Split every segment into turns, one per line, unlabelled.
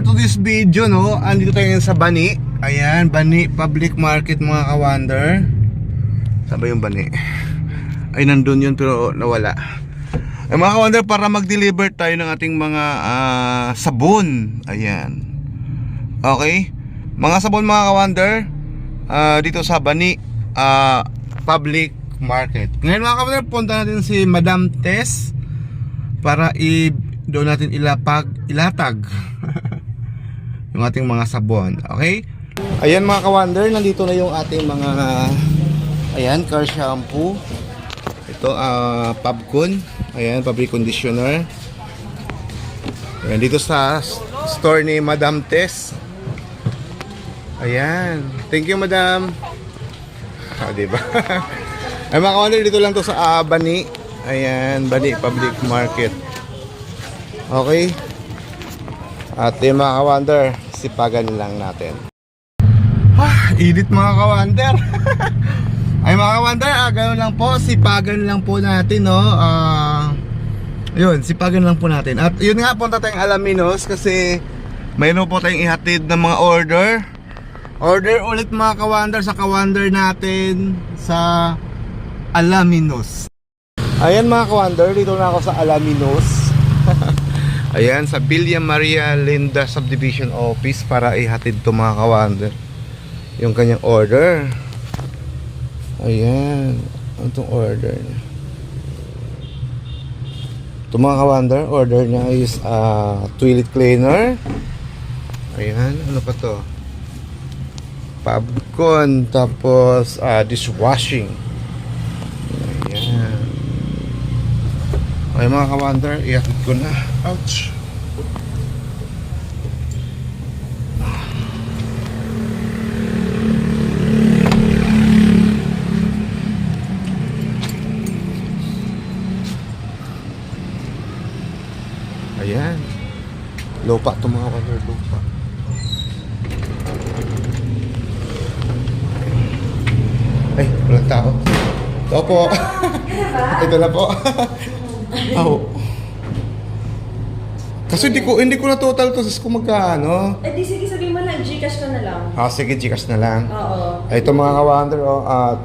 for today's video, no, andito tayo sa Bani. Ayan, Bani Public Market mga kawander. Saan ba yung Bani? Ay, nandun yun pero nawala. Ay, mga kawander, para mag-deliver tayo ng ating mga ah, sabon. Ayan. Okay? Mga sabon mga kawander, ah, dito sa Bani ah, Public Market. Ngayon mga kawander, punta natin si Madam Tess para i doon natin ilapag ilatag yung ating mga sabon okay? Ayan mga kawander nandito na yung ating mga ayan car shampoo. Ito ah Pabcon ayan fabric conditioner. Ayan dito sa store ni Madam Tess. Ayan. Thank you madam. Ah, diba ay mga kawander dito lang to sa ah, Bani. Ayan Bani Public Market. Okay. At yung mga kawander, sipagan lang natin. Ah, init mga kawander. Ay mga kawander, ah, ganoon lang po, sipagan lang po natin, no. Ah, yun, sipagan lang po natin. At yun nga, punta tayong Alaminos kasi mayroon po tayong ihatid ng mga order. Order ulit mga kawander sa kawander natin sa Alaminos. Ayan mga kawander, dito na ako sa Alaminos. Ayan, sa Villa Maria Linda Subdivision Office para ihatid to mga kawander. Yung kanyang order. Ayan. Ano tong order niya? Ito mga kawander, order niya is uh, toilet cleaner. Ayan, ano pa to? Pabcon, tapos ah, dishwashing. Ayan. Okay mga kawander, ihatid ko na. Ouch! Ayan. Lupa to mga kawander, lupa. Ay, walang tao. Ito po. Ito na po. Oh. Kasi hindi ko hindi ko na total to kung magkano.
Eh di sige sabihin mo lang, Gcash ko na lang.
Ah, sige, Gcash na lang.
Oo.
Ay, ito mga ka-wonder, oh, ah,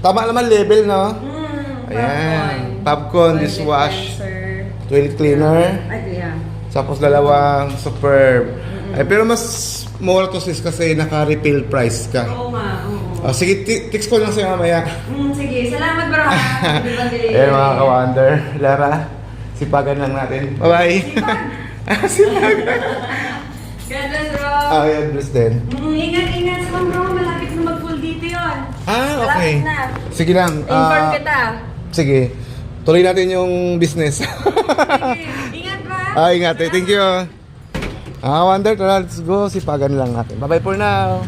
tama naman level, no?
Mm,
Ayan. Popcorn, dishwash.
Sir.
Toilet cleaner.
Ay, yeah.
Tapos dalawang superb. Ay, pero mas mura to sis kasi naka-refill price ka.
Oo nga, oo.
Ah, sige, text ko lang sa'yo mamaya.
Mm, sige, salamat bro ha. Hindi ba
Ayan mga ka-wonder. Lara, sipagan lang natin. Bye-bye. sipagan.
God bless bro.
Ah, yan, bless din.
Mm, ingat, ingat sa bro. Malapit na mag-full dito yun.
Ah, okay.
Malapit na.
Sige lang.
Inform
ah,
kita.
sige. Tuloy natin yung business.
Sige, ingat ba?
ah, ingat eh. Thank you. Ah, Wonder, tara, let's go. Sipagan lang natin. Bye-bye for now.